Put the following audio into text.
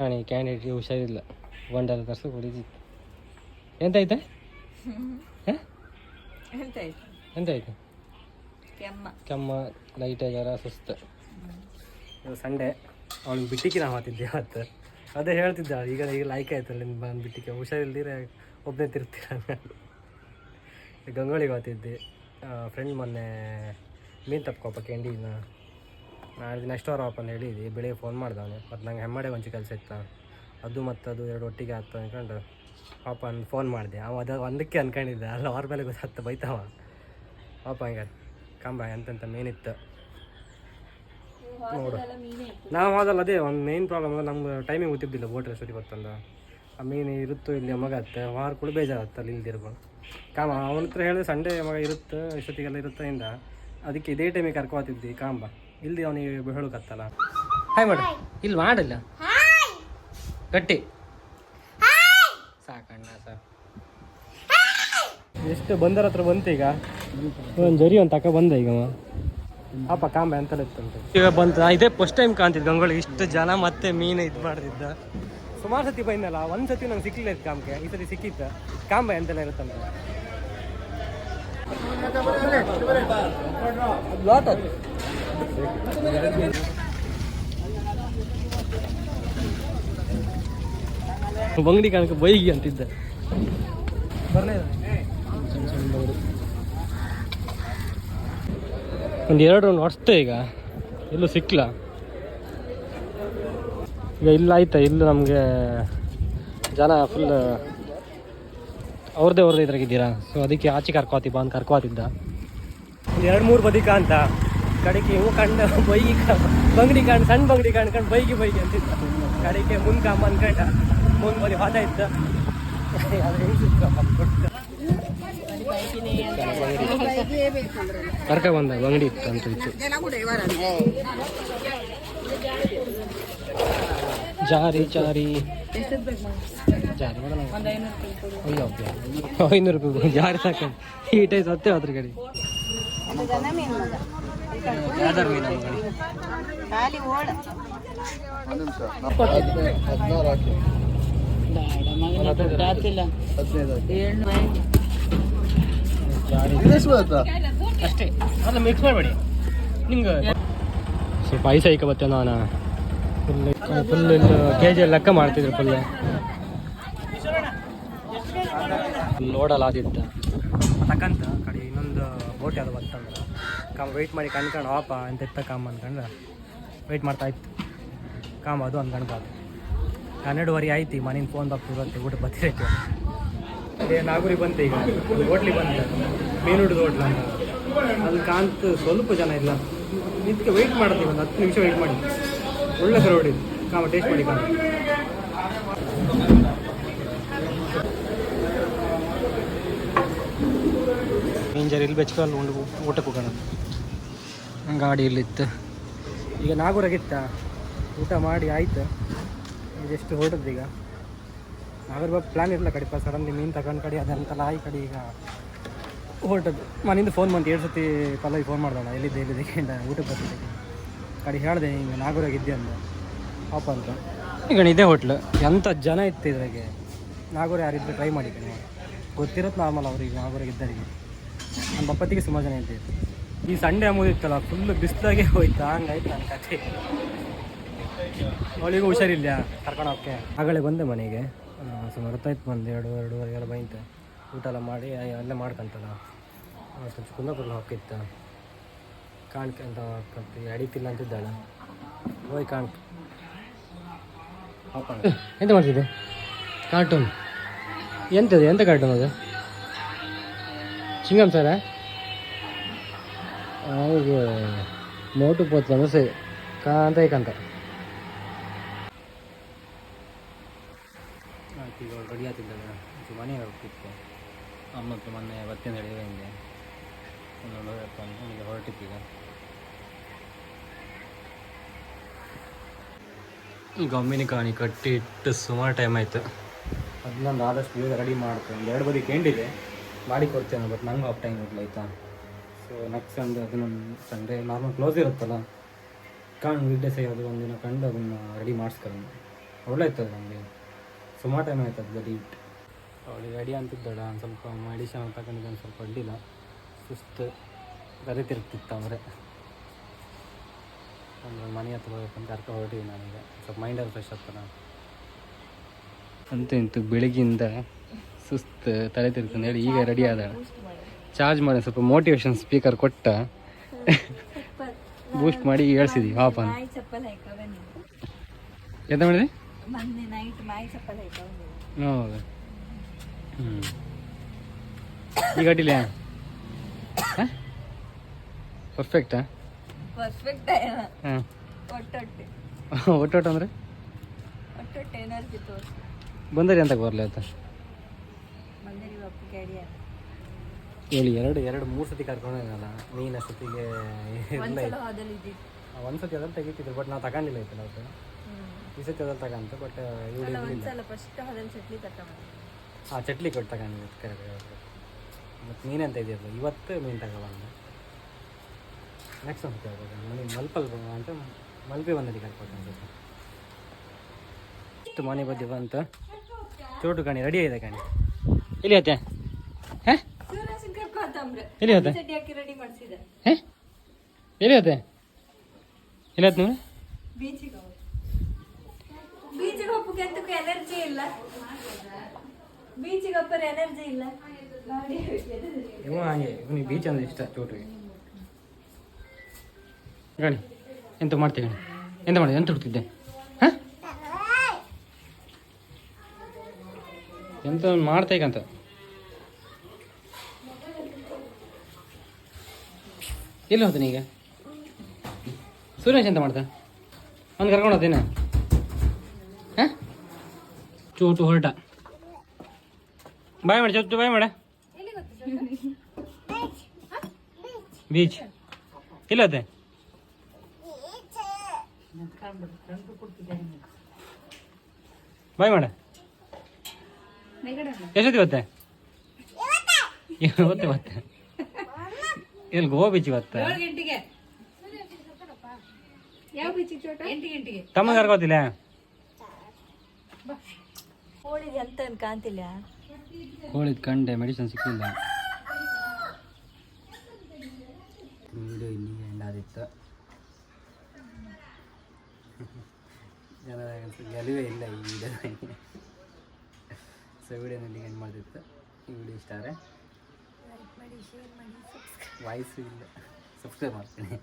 ರಾಣಿ ಕ್ಯಾಂಡಿಡೇಟ್ಗೆ ಹುಷಾರಿಲ್ಲ. ಗೊಂಡಲ ತರ್ಸಕ್ಕೆ ಹೊಡಿತಿತ್ತು ಎಂತಾಯ್ತಾ? ಹಾಂ? ಎಂತಾಯ್ತು? ಕೆಮ್ಮ. ಕೆಮ್ಮ ಲೈಟ್ ಜ್ವರ ಸುಸ್ತು. ಸಂಡೆ. ಅವ್ನಿಗೆ ಬಿಟ್ಟಿಗೆ ನಾವು ಮಾತಿದ್ದೆ ಅವತ್ತು ಅದೇ ಹೇಳ್ತಿದ್ದ. ಈಗ ಈಗ ಲೈಕ್ ಆಯ್ತಲ್ಲ ನಿಮ್ಗೆ ಬಂದು ಬಿಟ್ಟಿಗೆ ಹುಷಾರಿಲ್ದಿರ ಒಬ್ಬನೇ ತಿರ್ತೀರ ಗಂಗೊಳಿಗೆ ಮಾತಿದ್ದೆ. ಫ್ರೆಂಡ್ ಮೊನ್ನೆ ಮೀನು ತಪ್ಕೊಪ್ಪ ಕೆಂಡಿನ ನಾಳೆ ನೆಕ್ಸ್ಟ್ ವಾರ ಅಂತ ಹೇಳಿದ್ವಿ ಬೆಳಿಗ್ಗೆ ಫೋನ್ ಮಾಡ್ದವನು. ಮತ್ತು ನಂಗೆ ಹೆಮ್ಮಡೆ ಒಂಚು ಕೆಲಸ ಇತ್ತು? ಅದು ಮತ್ತು ಅದು ಎರಡು ಒಟ್ಟಿಗೆ ಆಗ್ತದೆ ಅಂದ್ಕೊಂಡು ಪಾಪ ಫೋನ್ ಮಾಡಿದೆ. ಅವ ಅದು ಒಂದಕ್ಕೆ ಅನ್ಕೊಂಡಿದ್ದೆ. ಅಲ್ಲ, ಅವ್ರ ಮೇಲೆ ಗೊತ್ತಾಗ್ತ ಬೈತಾವ. ಪಾಪ ಹಂಗೆ ಕಂಬ, ಎಂತೆಂತ ಮೇನಿತ್ತು ನೋಡು. ನಾವು ಹೋದಲ್ಲ ಅದೇ, ಒಂದು ಮೇನ್ ಪ್ರಾಬ್ಲಮ್ ನಮ್ಗೆ ಟೈಮಿಗೆ ಗೊತ್ತಿದ್ದಿಲ್ಲ ಬೋಟ್ ಎಷ್ಟೊತ್ತಿಗೆ ಗೊತ್ತಂದ ಆ ಮೀನು ಇರುತ್ತೋ ಇಲ್ಲಿ ಮಗ ಅತ್ತೆ, ವಾರ ಕೂಡ ಬೇಜಾರತ್ತಲ್ಲ ಇಲ್ದಿರ್ಬೋದು ಕಾಮ ಅವನ ಹತ್ರ ಹೇಳಿದ್ರೆ ಸಂಡೇ ಮಗ ಇರುತ್ತೆ ಇಷ್ಟೊತ್ತಿಗೆಲ್ಲ ಇರುತ್ತೆ ಇಂದ. ಅದಕ್ಕೆ ಇದೇ ಟೈಮಿಗೆ ಕರ್ಕೋತಿದ್ದಿ ಕಾಂಬ. ಇಲ್ದಿ ಅವನಿಗೆ ಹೇಳಕತ್ತಲ್ಲ ಹಾಯ್ ಮಾಡು ಇಲ್ಲಿ ಮಾಡಲ್ಲ? ಗಟ್ಟಿ. ಸಾಕಣ್ಣ ಸರ್ ಎಷ್ಟು ಬಂದರ ಹತ್ರ ಬಂತು ಈಗ? ಒಂದು ಜರಿ ಒಂದು ತಕ ಬಂದ ಈಗ ಅಪ್ಪ ಕಾಂಬೆ ಇತ್ತು ಇತ್ತಂತೆ. ಈಗ ಬಂತು ಇದೇ ಫಸ್ಟ್ ಟೈಮ್ ಕಾಣ್ತಿದ್ ಗಂಗೊಳ್ಳಿ. ಇಷ್ಟು ಜನ ಮತ್ತೆ ಮೀನು ಇದು ಮಾಡ್ತಿದ್ದ. ಸುಮಾರು ಸತಿ ಬಂದಲ್ಲ ಒಂದು ಸತಿ ನಂಗೆ ಸಿಕ್ಲಿಲ್ಲ ಇತ್ತು ಕಾಂಬೆ ಈ ಸತಿ ಸಿಕ್ಕಿತ್ತು ಕಾಂಬೆ ಎಂತೆಲ್ಲ ಇರುತ್ತಂತ. ಲಾಟ್ ಅದು ಬಂಗಡಿ ಕಾಣಕ್ಕೆ ಬೈಗಿ ಅಂತಿದ್ದೆ. ಒಂದು ಎರಡು ರೌಂಡ್ ಹೊಡ್ಸ್ತೆ ಈಗ. ಎಲ್ಲೂ ಸಿಕ್ಲ ಈಗ ಇಲ್ಲ ಆಯ್ತಾ, ಇಲ್ಲ ನಮಗೆ ಜನ ಫುಲ್ ಅವ್ರದ್ದೇ ಅವ್ರದ್ದೇ ಇದ್ರಾಗಿದ್ದೀರಾ ಸೊ ಅದಕ್ಕೆ ಆಚೆ ಕರ್ಕೋತಿ ಬಂದು ಕರ್ಕೋತಿದ್ದ. ಒಂದು ಎರಡು ಮೂರು ಬದಿಕ ಕಾಂತ ಕಡೆಗೆ ಇವು ಕಂಡು ಬೈಗಿ ಬಂಗಡಿ ಕಾಣ್ ಸಣ್ಣ ಬಂಗಡಿ ಕಾಣ್ಕೊಂಡು ಬೈಗಿ ಬೈಗಿ ಅಂತಿದ್ದ ಕಡೆಗೆ ಮುಂದೆ ಕಾಮ ಅನ್ಕಂಡ ಮುಂದೆ ಬದಿ ವಾದ ಇದ್ದ ಕರ್ಕ ಬಂದ, ಬಂಗಡಿ ಇತ್ತು ಅಂತ ಇತ್ತು. ಜಾರಿ ಜಾರಿ. ಐನೂರು ರೂಪಾಯಿ ಜಾರಿ ಸಾಕು. ಈ ಟೈಸ್ ಹತ್ತೆ ಅದ್ರ ಕಡೆ. ಅಷ್ಟೇ ಮಿಕ್ಸ್ ಮಾಡಬೇಡಿ ನಿಮ್ಗೆ ಸ್ವಲ್ಪ ಐಸ ಐಕ ಬತ್ತೆ ನಾನು. ಫುಲ್ ಫುಲ್ ಕೆ ಜಿ ಲೆಕ್ಕ ಮಾಡ್ತಿದ್ರು ಫುಲ್. ನೋಡಲ್ಲ ಆದಿತ್ತ ತಕ್ಕಂತ ಕಡೆ ಇನ್ನೊಂದು ಬೋಟ್ ಯಾವುದು ಕಾಮ ವೆಯ್ಟ್ ಮಾಡಿ ಕಣ್ಕೊಂಡು, ಆಪ ಅಂತ ಇತ್ತ ಕಾಮ? ಅನ್ಕಂಡು ವೆಯ್ಟ್ ಮಾಡ್ತಾ ಇತ್ತು. ಕಾಮ ಅದು ಅನ್ಕೊಂಡು ಹನ್ನೆರಡುವರೆ ಆಯ್ತು ಈಗ ಫೋನ್ ಬರ್ತಿರುತ್ತೆ ಊಟ ಬರ್ತಿರೈತಿ ಅದೇ ನಾಗೂರಿ ಬಂತು ಈಗ. ಹೋಟ್ಲಿಗೆ ಬಂತು ಮೀನು ಹಿಡಿದು ಹೋಟ್ಲ ಅಂತ. ಅಲ್ಲಿ ಕಾಂತ ಸ್ವಲ್ಪ ಜನ ಇಲ್ಲ. ಇದಕ್ಕೆ ವೆಯ್ಟ್ ಮಾಡ್ತೀವಿ ಒಂದು ಹತ್ತು ನಿಮಿಷ ವೆಯ್ಟ್ ಮಾಡಿ. ಒಳ್ಳೆ ಸರ್ ಹೊಡಿದು ಕಾಮ ಟೇಸ್ಟ್ ಮಾಡಿ ಕಾಮ. ಇಂಜರ್ ಇಲ್ಲಿ ಬೆಚ್ಕಲ್ಲಿ ಉಂಡು ಊಟಕ್ಕೆ ಹೋಗೋಣ ಗಾಡಿ ಇಲ್ಲಿತ್ತು ಈಗ ನಾಗೂರಾಗಿತ್ತ? ಊಟ ಮಾಡಿ ಆಯಿತು? ಇದೆಷ್ಟು ಹೊರಟದ್ದು ಈಗ? ನಾಗೂರ ಪ್ಲ್ಯಾನ್ ಇರಲ್ಲ ಕಡಿಪ ಸಡನ್ಲಿ ಮೀನು ತಗೊಂಡು ಕಡೆ, ಅದಂತೆಲ್ಲ ಆಯ್ ಕಡೆ ಈಗ ಹೊರಟದ್ದು. ಮನೆಯಿಂದ ಫೋನ್ ಬಂತು, ಎರಡು ಸತಿ ಪಲ್ಲವಿ ಫೋನ್ ಮಾಡ್ದಲ್ಲ, ಎಲ್ಲಿದ್ದೆ ಎಲ್ಲಿದೆ ಅಂತ ಊಟಕ್ಕೆ ಬರ್ತದೆ ಕಡೆ ಹೇಳಿದೆ, ಹಿಂಗೆ ನಾಗೂರಾಗಿದ್ದೆ ಅಂದ. ಪಾಪ ಅಂತ. ಈಗ ಇದೇ ಹೋಟ್ಲು ಎಂಥ ಜನ ಇತ್ತು ಇದ್ರಾಗೆ? ನಾಗೂರ ಯಾರಿದ್ರು ಟ್ರೈ ಮಾಡಿದ್ದೀನಿ ಗೊತ್ತಿರೋದು ನಾರ್ಮಲ್ ಅವ್ರಿಗೆ ನಾಗೂರಾಗಿದ್ದರಿಗೆ ನಮ್ಮ ಬಪ್ಪತ್ತಿಗೆ ಸುಮಾರು ಜನ ಇದ್ದಿತ್ತು ಈ ಸಂಡೆ ಮುಗಿತ್ತಲ್ಲ ಫುಲ್ ಬಿಸಿಲಾಗೆ ಹೋಯ್ತಾ ಹಂಗಾಯ್ತು ನನ್ನ ಕಥೆ ಅವಳಿಗೂ ಹುಷಾರಿಲ್ಲ ಕರ್ಕೊಂಡು ಹೋಗಕ್ಕೆ ಆಗಲೇ ಬಂದೆ ಮನೆಗೆ. ಸುಮಾರು ಹೊತ್ತಾಯ್ತು ಬಂದು ಎರಡು ಎರಡೂವರೆಗೆಲ್ಲ ಬೈತೆ. ಊಟ ಎಲ್ಲ ಮಾಡಿ ಅಲ್ಲೇ ಮಾಡ್ಕೊಂತಲ್ಲ. ಸ್ವಲ್ಪ ಕುಂದಾಪುರ ಹಾಕಿತ್ತು ಕಾಣ್ಕೆ ಅಂತ ಹಾಕಿ ಅಡಿತಿಲ್ಲ ಅಂತಿದ್ದಾಳೆ. ಹೋಯ್ ಕಾಣ್ಕ. ಎಂತ ಮಾಡ್ತಿದ್ದೆ? ಕಾರ್ಟೂನ್ ಎಂತದು? ಎಂತ ಕಾರ್ಟೂನ್ ಅದು? ಚಿಂಗಮ್ ಸರ ಮೋಟು ಪೋತ್ಲ ಮುಸೆ ಕಾಂತ. ಏಕಂತ ಆಯ್ತು ಈಗ ರೆಡಿ ಆಗ್ತಿದ್ದಾಳೆ. ಮನೆ ಹೋಗ್ತಿತ್ತು. ಅಮ್ಮಕ್ಕೆ ಮೊನ್ನೆ ಬರ್ತೀನಿ ಹೇಳಿದ್ರೆ ಹಿಂದೆ ನೋಡೋದಪ್ಪ ಅಂತ ಹೊರಟಿತ್ತೀಗ ಗಮ್ಮಿನ ಕಾಣಿ ಕಟ್ಟಿ ಇಟ್ಟು ಸುಮಾರು ಟೈಮ್ ಆಯಿತು. ಅದನ್ನೊಂದು ಆದಷ್ಟು ಬೇಗ ರೆಡಿ ಮಾಡ್ತೀನಿ ಎರಡು ಬದಿ ಕೇಂಡಿದೆ ಮಾಡಿ ಕೊಡ್ತೇನೆ ಬಟ್ ನಂಗೆ ಆಫ್ ಟೈಮ್ ಇರಲಿಲ್ಲ ಆಯಿತಾ? ಸೊ ನೆಕ್ಸ್ಟ್ ಸಂಡೇ ಅದನ್ನೊಂದು ಸಂಡೇ ನಾರ್ಮಲ್ ಕ್ಲೋಸ್ ಇರುತ್ತಲ್ಲ? ಕಾಣ್ ವೀಕ್ಡೇಸ್ ಅದು ಒಂದಿನ ಕಂಡು ಅದನ್ನು ರೆಡಿ ಮಾಡಿಸ್ಕೊಂಡು ಒಳ್ಳೆ ಇರ್ತದೆ ನಮಗೆ. ಸುಮಾರು ಟೈಮ್ ಆಯ್ತದ ರೆಡಿ ಇಟ್ಟು ಅವಳಿಗೆ ರೆಡಿ ಅಂತಿದ್ದಾಳೆ ಒಂದು ಸ್ವಲ್ಪ ಮೆಡಿಷನ್ ತಗೊಂಡಿದ್ದೆ ಒಂದು ಸ್ವಲ್ಪ ಅಡ್ಡಿಲ್ಲ. ಸುಸ್ತು ಕರಿತಿರ್ತಿತ್ತು ಅವರೇ. ಒಂದು ಮನೆ ಹತ್ರ ಹೋಗ್ಬೇಕಂತ ಕರ್ಕೊಂಡು ಹೊರಟಿವಿ ನನಗೆ. ಸ್ವಲ್ಪ ಮೈಂಡಲ್ಲಿ ಫ್ರೆಶ್ ಆಗ್ತಾನ ಅಂತೂ ಇಂತು ಬೆಳಗ್ಗಿಂದ ಸುಸ್ತು ತಲೆ ತಿರ್ತಂದು ಹೇಳಿ ಈಗ ರೆಡಿ ಆದಾಳ. ಚಾರ್ಜ್ ಮಾಡಿ ಸ್ವಲ್ಪ ಮೋಟಿವೇಶನ್ ಸ್ಪೀಕರ್ ಕೊಟ್ಟ. ಬೂಸ್ಟ್ ಮಾಡಿ ಹೇಳ್ಸಿದ್ವಿ ಪಾಪ ಎಂತ ಬಂದಿದೆ ಹೌದು. ಹ್ಞೂ ಈಗ ಅಡ್ಡಿಲ್ಲ? ಪರ್ಫೆಕ್ಟಾ ಹಾಂ. ಒಟ್ಟೊಟ್ಟೆ. ಅಂದರೆ? ಬಂದರಿ ಅಂತ ಬರಲಿ ಆಯ್ತಾ ಹೇಳಿ ಎರಡು ಎರಡು ಮೂರು ಸತಿ ಕರ್ಕೊಂಡಿದ್ದಲ್ಲ ನೀನು ಅಷ್ಟೊತ್ತಿಗೆ ಒಂದು ಸತಿ ಅದ್ರಲ್ಲಿ ತೆಗಿತಿದ್ರು ಬಟ್ ನಾವು ತಗೊಂಡಿಲ್ಲ ಐತಲ್ಲ ಅವತ್ತು ಈ ಸತಿ ಅದ್ರಲ್ಲಿ ತಗಂತ ಬಟ್ ಹಾಂ ಚಟ್ಲಿ ಕೊಟ್ಟು ತಗೊಂಡು ಕರೆಕ್ಟ್ ಮತ್ತು ನೀನೆಂತ ಇದೆಯಲ್ಲ ಇವತ್ತು ಮೀನು ತಗೊಬಂದೆ ನೆಕ್ಸ್ಟ್ ಒಂದು ಕೇಳ್ಬೋದು ಮನೆ ಮಲ್ಪಲ್ ಅಂತ ಮಲ್ಪೆ ಬಂದದ್ದು ಕರ್ಕೊಂಡು ಅನ್ಸುತ್ತೆ ಇಷ್ಟು ಮನೆ ಬದ್ದಿ ಬಂತು. ಚೋಟು ಕಣಿ ರೆಡಿ ಆಗಿದೆ ಕಣಿ. ಇಲ್ಲಿ ಹಾಂ? ಕರ್ಕೋತಂಬ್ರೆ ಎಲ್ಲಿ ಎಲ್ಲಿ ಎಲ್ಲಿ ನೀವು ಬೀಚಿಗೆ ಹೋಗಿ ಬೀಚಿಗೆ ಹೋಗಕ್ಕೆ ಅಂತಕ್ಕೂ ಎನರ್ಜಿ ಇಲ್ಲ. ಬೀಚಿಗೆ ಹೋಗ್ಬರ ಎನರ್ಜಿ ಇಲ್ಲ. ಗಾಡಿ ಇವ ಹಾಗೆ. ಇವನಿಗೆ ಬೀಚ್ ಅಂದ್ರೆ ಇಷ್ಟ ಚೋಟಿಗೆ ಗಣಿ ಎಂತ ಮಾಡ್ತೀವಿ ಗಣಿ? ಎಂತ ಮಾಡಿದೆ? ಎಂತ ಹುಡ್ತಿದ್ದೆ? ಹಾಂ? ಎಂತ ಮಾಡ್ತಾ ಈಗಂತ ಎಲ್ಲಿ ಹೋಗ್ತಾನೆ ಈಗ? ಸುರೇಶ್ ಎಂತ ಮಾಡ್ದ? ಅವ್ನು ಕರ್ಕೊಂಡು ಹೋಗ್ತೇನೆ ಹಾಂ? ಚೋಟು ಹೊರಟ. ಬಾಯ್ ಮಾಡಿ ಚೋಟು ಬಾಯ್ ಮಾಡ. ಬೀಚ್. ಇಲ್ಲದೆ ಬಾಯ್ ಮಾಡ. ಎಷ್ಟೊತ್ತಿ ಇವತ್ತೆ. ಇವತ್ತೆ ಇವತ್ತೆ. ಇಲ್ಲಿ ಗೋವಾ ಬೀಚ್ ಇವತ್ತ ಏಳು ಗಂಟೆಗೆ. ಯಾವ ಬೀಚಿಗೆ ಚೋಟ? ಎಂಟು ಗಂಟೆಗೆ. ತಮ್ಮ ಕರ್ಕೋತಿಲ್ಲ? ಹೋಳಿಗೆ ಅಂತ ಕಾಣ್ತಿಲ್ಲ. ಕೋಳಿದ್ ಕಂಡೆ ಮೆಡಿಸಿನ್ ಸಿಕ್ಕಿಲ್ಲ. ವಿಡಿಯೋ ಇಲ್ಲಿ ಎಂಡ್ ಆದಿತ್ತು. ಗೆಲುವೇ ಇಲ್ಲ ಈ ವಿಡಿಯೋದಲ್ಲಿ ಸೊ ವಿಡಿಯೋನಲ್ಲಿ ಎಂಡ್ ಮಾಡ್ತಿತ್ತು. ಈ ವಿಡಿಯೋ ಇಷ್ಟ ಆದರೆ. ವಾಯ್ಸು ಇಲ್ಲ ಸಬ್ಸ್ಕ್ರೈಬ್ ಮಾಡ್ತೀನಿ